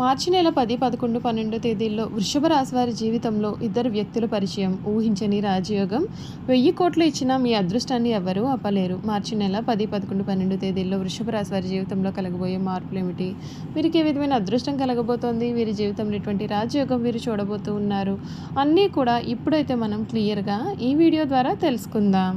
మార్చి నెల పది పదకొండు పన్నెండు తేదీల్లో వృషభ రాశి వారి జీవితంలో ఇద్దరు వ్యక్తుల పరిచయం. ఊహించని రాజయోగం. వెయ్యి కోట్లు ఇచ్చినా మీ అదృష్టాన్ని ఎవ్వరూ ఆపలేరు. మార్చి నెల పది పదకొండు పన్నెండు తేదీల్లో వృషభ రాశి వారి జీవితంలో కలగబోయే మార్పులు ఏమిటి వీరికి ఏ విధమైన అదృష్టం కలగబోతోంది? వీరి జీవితంలో ఎటువంటి రాజయోగం వీరు చూడబోతూ ఉన్నారు. అన్నీ కూడా ఇప్పుడైతే మనం క్లియర్గా ఈ వీడియో ద్వారా తెలుసుకుందాం.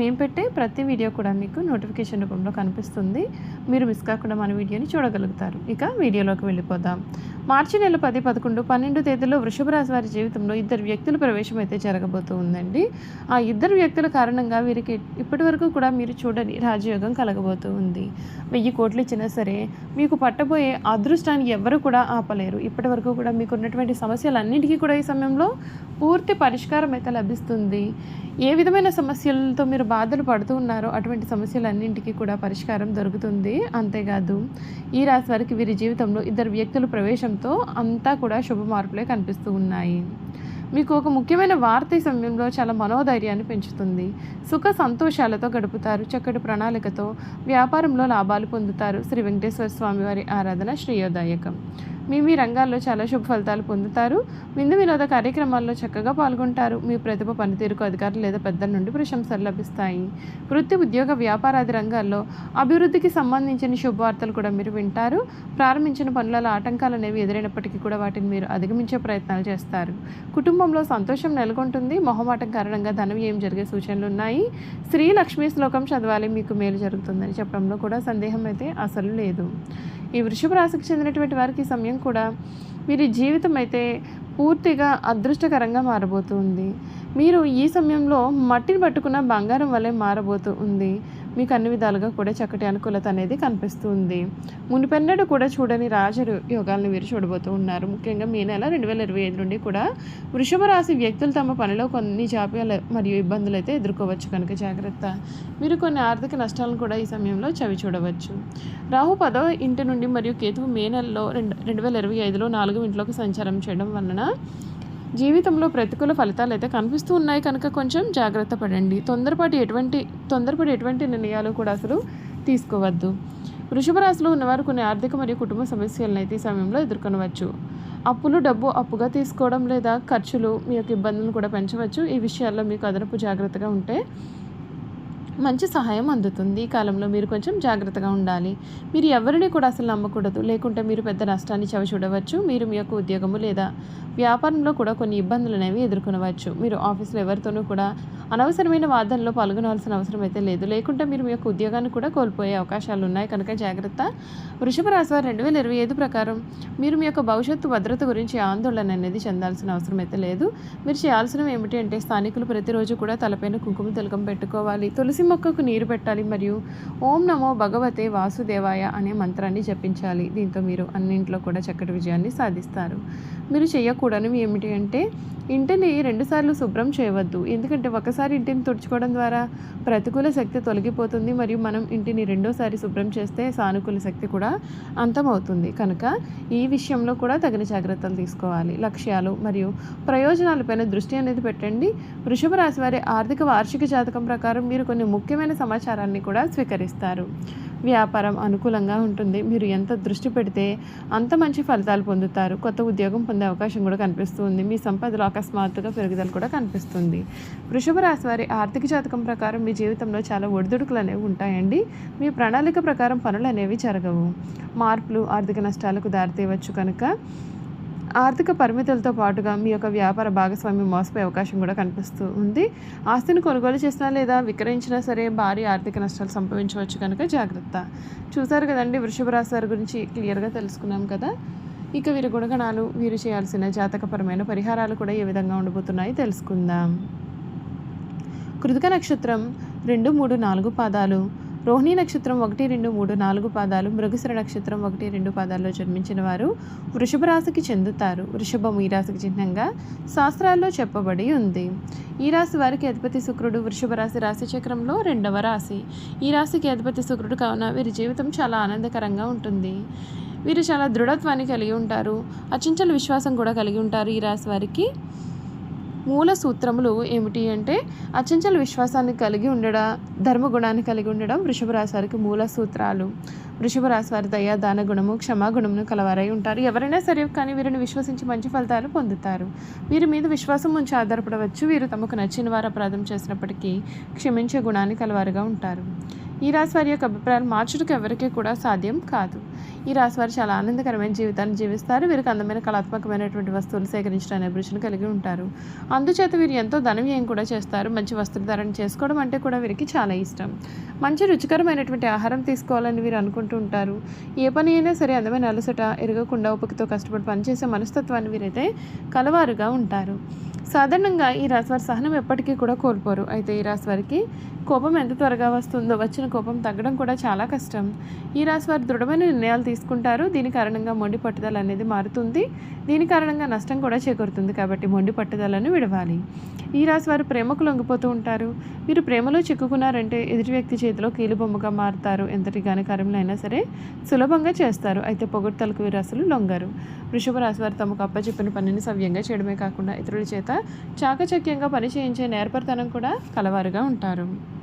మేము పెట్టే ప్రతి వీడియో కూడా మీకు నోటిఫికేషన్ రూపంలో కనిపిస్తుంది. మీరు మిస్ కాకుండా మన వీడియోని చూడగలుగుతారు. ఇక వీడియోలోకి వెళ్ళిపోదాం. మార్చి నెల పది పదకొండు పన్నెండు తేదీలో వృషభ రాశి వారి జీవితంలో ఇద్దరు వ్యక్తుల ప్రవేశం అయితే జరగబోతూ ఉందండి ఆ ఇద్దరు వ్యక్తుల కారణంగా వీరికి ఇప్పటి వరకు కూడా మీరు చూడని రాజయోగం కలగబోతూ ఉంది వెయ్యి కోట్లు ఇచ్చినా సరే మీకు పట్టబోయే అదృష్టాన్ని ఎవ్వరు కూడా ఆపలేరు. ఇప్పటి వరకు కూడా మీకు ఉన్నటువంటి సమస్యలన్నింటికీ కూడా ఈ సమయంలో పూర్తి పరిష్కారం అయితే లభిస్తుంది. ఏ విధమైన సమస్యలతో మీరు బాధలు పడుతూ ఉన్నారో అటువంటి సమస్యలన్నింటికీ కూడా పరిష్కారం దొరుకుతుంది. అంతేకాదు ఈ రాశి వారికి వీరి జీవితంలో ఇద్దరు వ్యక్తుల ప్రవేశంతో అంతా కూడా శుభ మార్పులే కనిపిస్తూ ఉన్నాయి. మీకు ఒక ముఖ్యమైన వార్త ఈ సమయంలో చాలా మనోధైర్యాన్ని పెంచుతుంది. సుఖ సంతోషాలతో గడుపుతారు చక్కటి ప్రణాళికతో వ్యాపారంలో లాభాలు పొందుతారు. శ్రీ వెంకటేశ్వర స్వామి వారి ఆరాధన శ్రేయోదాయకం. మీ మీ రంగాల్లో చాలా శుభ ఫలితాలు పొందుతారు. విందు వినోద కార్యక్రమాల్లో చక్కగా పాల్గొంటారు. మీ ప్రతిభ పనితీరుకు అధికారులు లేదా పెద్దల నుండి ప్రశంసలు లభిస్తాయి. వృత్తి ఉద్యోగ వ్యాపారాది రంగాల్లో అభివృద్ధికి సంబంధించిన శుభవార్తలు కూడా మీరు వింటారు. ప్రారంభించిన పనులలో ఆటంకాలు అనేవి ఎదురైనప్పటికీ కూడా వాటిని మీరు అధిగమించే ప్రయత్నాలు చేస్తారు. కుటుంబంలో సంతోషం నెలకొంటుంది. మొహమాటం కారణంగా ధనం ఏం జరిగే సూచనలు ఉన్నాయి. శ్రీ లక్ష్మీ శ్లోకం చదవాలి. మీకు మేలు జరుగుతుందని చెప్పడంలో కూడా సందేహం అయితే అసలు లేదు. ఈ వృషభ రాశికి చెందినటువంటి వారికి సమయం కూడా వీరి జీవితం అయితే పూర్తిగా అదృష్టకరంగా మారబోతుంది మీరు ఈ సమయంలో మట్టిని పట్టుకున్న బంగారం వలె మారబోతూ ఉంది. మీకు అన్ని విధాలుగా కూడా చక్కటి అనుకూలత అనేది కనిపిస్తుంది. మునిపెన్నడు కూడా చూడని రాజ యోగాలను వీరు చూడబోతూ ఉన్నారు. ముఖ్యంగా మీ నెల రెండు వేల ఇరవై ఐదు నుండి కూడా వృషభ రాశి వ్యక్తులు తమ పనిలో కొన్ని జాప్యాలు మరియు ఇబ్బందులు అయితే ఎదుర్కోవచ్చు కనుక జాగ్రత్త. మీరు కొన్ని ఆర్థిక నష్టాలను కూడా ఈ సమయంలో చవి చూడవచ్చు. రాహు పదో ఇంటి నుండి మరియు కేతువు మే నెలలో రెండు రెండు వేల ఇరవై ఐదులో నాలుగు ఇంట్లోకి సంచారం చేయడం వలన జీవితంలో ప్రతికూల ఫలితాలు అయితే కనిపిస్తూ ఉన్నాయి. కనుక కొంచెం జాగ్రత్త పడండి. తొందరపాటు ఎటువంటి తొందరపడి ఎటువంటి నిర్ణయాలు కూడా అసలు తీసుకోవద్దు. వృషభ రాశిలో ఉన్నవారు కొన్ని ఆర్థిక మరియు కుటుంబ సమస్యలను అయితే ఈ సమయంలో ఎదుర్కొనవచ్చు. అప్పులు డబ్బు అప్పుగా తీసుకోవడం లేదా ఖర్చులు మీ యొక్క ఇబ్బందులను కూడా పెంచవచ్చు. ఈ విషయాల్లో మీకు అదనపు జాగ్రత్తగా ఉంటే మంచి సహాయం అందుతుంది ఈ కాలంలో. మీరు కొంచెం జాగ్రత్తగా ఉండాలి. మీరు ఎవరిని కూడా అసలు నమ్మకూడదు. లేకుంటే మీరు పెద్ద నష్టాన్ని చవి చూడవచ్చు మీరు మీ యొక్క ఉద్యోగము లేదా వ్యాపారంలో కూడా కొన్ని ఇబ్బందులు అనేవి ఎదుర్కొనవచ్చు. మీరు ఆఫీస్లో ఎవరితోనూ కూడా అనవసరమైన వాదనలో పాల్గొనవలసిన అవసరం అయితే లేదు. లేకుంటే మీరు మీ యొక్క ఉద్యోగాన్ని కూడా కోల్పోయే అవకాశాలు ఉన్నాయి. కనుక జాగ్రత్త. వృషభ రాశి వారు రెండు వేల ఇరవై ఐదు ప్రకారం మీరు మీ యొక్క భవిష్యత్తు భద్రత గురించి ఆందోళన అనేది చెందాల్సిన అవసరం అయితే లేదు. మీరు చేయాల్సినవి ఏమిటి అంటే స్థానికులు ప్రతిరోజు కూడా తలపైన కుంకుమ తిలకం పెట్టుకోవాలి. తులసి మొక్కకు నీరు పెట్టాలి మరియు ఓం నమో భగవతే వాసుదేవాయ అనే మంత్రాన్ని జపించాలి. దీంతో మీరు అన్నింట్లో కూడా చక్కటి విజయాన్ని సాధిస్తారు. మీరు చేయకూడనివి ఏమిటి అంటే ఇంటి రెండుసార్లు శుభ్రం చేయవద్దు. ఎందుకంటే ఒకసారి ఇంటిని తుడుచుకోవడం ద్వారా ప్రతికూల శక్తి తొలగిపోతుంది. మరియు మనం ఇంటిని రెండోసారి శుభ్రం చేస్తే సానుకూల శక్తి కూడా అంతమవుతుంది. కనుక ఈ విషయంలో కూడా తగిన జాగ్రత్తలు తీసుకోవాలి. లక్ష్యాలు మరియు ప్రయోజనాలపైన దృష్టి అనేది పెట్టండి. వృషభ రాశి వారి ఆర్థిక వార్షిక జాతకం ప్రకారం మీరు కొన్ని ముఖ్యమైన సమాచారాన్ని కూడా స్వీకరిస్తారు. వ్యాపారం అనుకూలంగా ఉంటుంది. మీరు ఎంత దృష్టి పెడితే అంత మంచి ఫలితాలు పొందుతారు. కొత్త ఉద్యోగం పొందే అవకాశం కూడా కనిపిస్తుంది. మీ సంపదలో అకస్మాత్తుగా పెరుగుదల కూడా కనిపిస్తుంది. వృషభ రాశి వారి ఆర్థిక జాతకం ప్రకారం మీ జీవితంలో చాలా ఒడిదుడుకులు అనేవి ఉంటాయండి. మీ ప్రణాళిక ప్రకారం పనులు అనేవి జరగవు. మార్పులు ఆర్థిక నష్టాలకు దారితీయవచ్చు కనుక ఆర్థిక పరిమితులతో పాటుగా మీ యొక్క వ్యాపార భాగస్వామి మోసపోయే అవకాశం కూడా కనిపిస్తూ ఉంది. ఆస్తిని కొనుగోలు చేసినా లేదా విక్రయించినా సరే భారీ ఆర్థిక నష్టాలు సంభవించవచ్చు కనుక జాగ్రత్త. చూసారు కదండి వృషభ రాశి వారి గురించి క్లియర్గా తెలుసుకున్నాం కదా? ఇక వీరి గుణగణాలు వీరు చేయాల్సిన జాతకపరమైన పరిహారాలు కూడా ఏ విధంగా ఉండబోతున్నాయి తెలుసుకుందాం. కృతిక నక్షత్రం రెండు మూడు నాలుగు పాదాలు. రోహిణి నక్షత్రం ఒకటి రెండు మూడు నాలుగు పాదాలు మృగశిర నక్షత్రం ఒకటి రెండు పాదాల్లో జన్మించిన వారు వృషభ రాశికి చెందుతారు. వృషభం ఈ రాశికి చిహ్నంగా శాస్త్రాల్లో చెప్పబడి ఉంది. ఈ రాశి వారికి అధిపతి శుక్రుడు వృషభ రాశి రాశి చక్రంలో రెండవ రాశి. ఈ రాశికి అధిపతి శుక్రుడు కావున వీరి జీవితం చాలా ఆనందకరంగా ఉంటుంది. వీరు చాలా దృఢత్వాన్ని కలిగి ఉంటారు. అచంచల విశ్వాసం కూడా కలిగి ఉంటారు ఈ రాశి వారికి. మూల సూత్రములు ఏమిటి అంటే అచంచల విశ్వాసాన్ని కలిగి ఉండడం ధర్మగుణాన్ని కలిగి ఉండడం వృషభ రాశి వారికి మూల సూత్రాలు. వృషభ రాశి వారి దయ దాన గుణము క్షమాగుణమును కలవారై ఉంటారు. ఎవరైనా సరే కానీ వీరిని విశ్వసించి మంచి ఫలితాలు పొందుతారు. వీరి మీద విశ్వాసం ఉంచి ఆధారపడవచ్చు. వీరు తమకు నచ్చిన వారు అపరాధం చేసినప్పటికీ క్షమించే గుణాన్ని కలవారుగా ఉంటారు. ఈ రాశి వారి యొక్క అభిప్రాయాలు మార్చుటకు ఎవరికీ కూడా సాధ్యం కాదు. ఈ రాశివారు చాలా ఆనందకరమైన జీవితాన్ని జీవిస్తారు. వీరికి అందమైన కళాత్మకమైనటువంటి వస్తువులు సేకరించడానికి అభిరుచిని కలిగి ఉంటారు. అందుచేత వీరు ఎంతో ధనవ్యయం కూడా చేస్తారు. మంచి వస్త్రధారణ చేసుకోవడం అంటే కూడా వీరికి చాలా ఇష్టం. మంచి రుచికరమైనటువంటి ఆహారం తీసుకోవాలని వీరు అనుకుంటూ ఉంటారు. ఏ పని అయినా సరే అందమైన అలసట ఎరగకుండా ఉపకితో కష్టపడి పనిచేసే మనస్తత్వాన్ని వీరైతే కలవారుగా ఉంటారు. సాధారణంగా ఈ రాశివారి సహనం ఎప్పటికీ కూడా కోల్పోరు. అయితే ఈ రాశి వారికి కోపం ఎంత త్వరగా వస్తుందో వచ్చిన కోపం తగ్గడం కూడా చాలా కష్టం. ఈ రాశివారు దృఢమైన నిర్ణయాలు తీసుకుంటారు. దీని కారణంగా మొండి పట్టుదల అనేది మారుతుంది. దీని కారణంగా నష్టం కూడా చేకూరుతుంది. కాబట్టి మొండి పట్టుదలను విడవాలి. ఈ రాశి వారు ప్రేమకు లొంగిపోతూ ఉంటారు. మీరు ప్రేమలో చిక్కుకున్నారంటే ఎదుటి వ్యక్తి చేతిలో కీలుబొమ్మగా మారుతారు. ఎంతటి ఘనకార్యంలో అయినా సరే సులభంగా చేస్తారు. అయితే పొగడ్తలకు వీరు అసలు లొంగరు. వృషభ రాశివారు తమకు అప్పచెప్పిన పనిని సవ్యంగా చేయడమే కాకుండా ఇతరుల చేత చాకచక్యంగా పనిచేయించే నేర్పరితనం కూడా కలవారుగా ఉంటారు.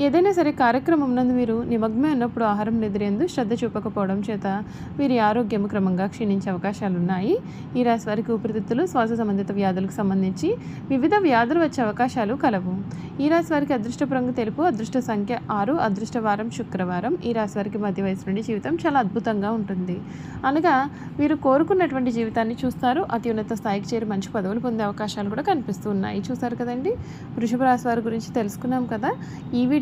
ఏదైనా సరే కార్యక్రమం నందు మీరు నిమగ్నమై ఉన్నప్పుడు ఆహారం నిద్రేందు శ్రద్ధ చూపకపోవడం చేత వీరి ఆరోగ్యం క్రమంగా క్షీణించే అవకాశాలు ఉన్నాయి ఈ రాశి వారికి ఊపిరితిత్తులు శ్వాస సంబంధిత వ్యాధులకు సంబంధించి వివిధ వ్యాధులు వచ్చే అవకాశాలు కలవు. ఈ రాశి వారికి అదృష్ట రంగు తెలుపు అదృష్ట సంఖ్య ఆరు అదృష్ట వారం శుక్రవారం. ఈ రాశి వారికి మధ్య వయసు నుండి జీవితం చాలా అద్భుతంగా ఉంటుంది. అనగా వీరు కోరుకున్నటువంటి జీవితాన్ని చూస్తారు. అత్యున్నత స్థాయికి చేరి మంచి పదవులు పొందే అవకాశాలు కూడా కనిపిస్తున్నాయి చూసారు కదండి? వృషభ రాశి వారి గురించి తెలుసుకున్నాం కదా? ఈ వీడియో